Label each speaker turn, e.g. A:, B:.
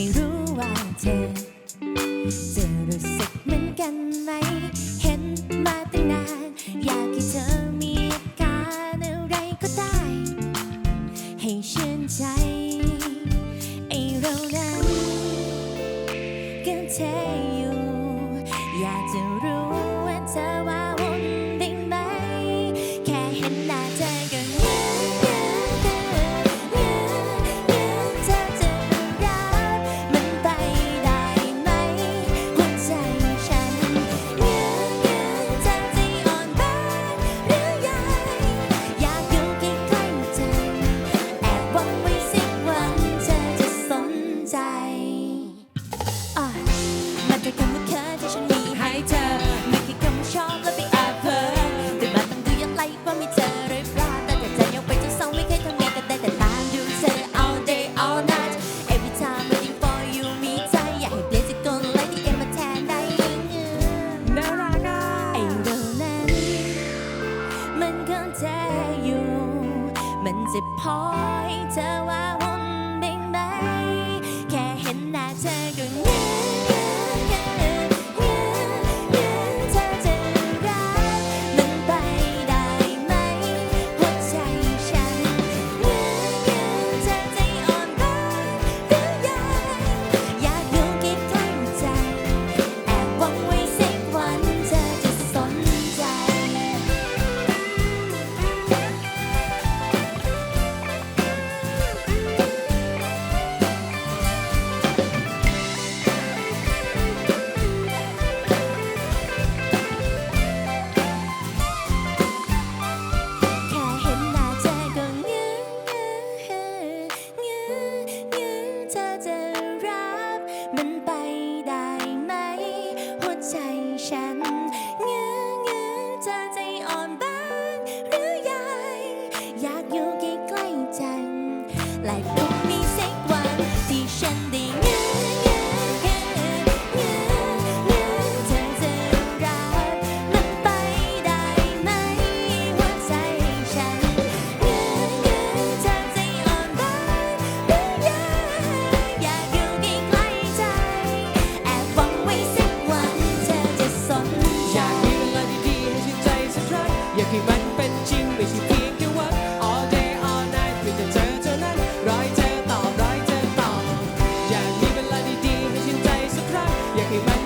A: ไม่รู้ว่าเธอจะรู้สึกเหมือนกันไหม เห็นมาตั้งนาน อยากให้เธอมีอาการอะไรก็ได้ ให้ชื่นใจไอ้เรานั้นก็เทอยู่ อยากจะรู้ มันจะพอให้เธอว่าวุ่น
B: 来 happy birthday.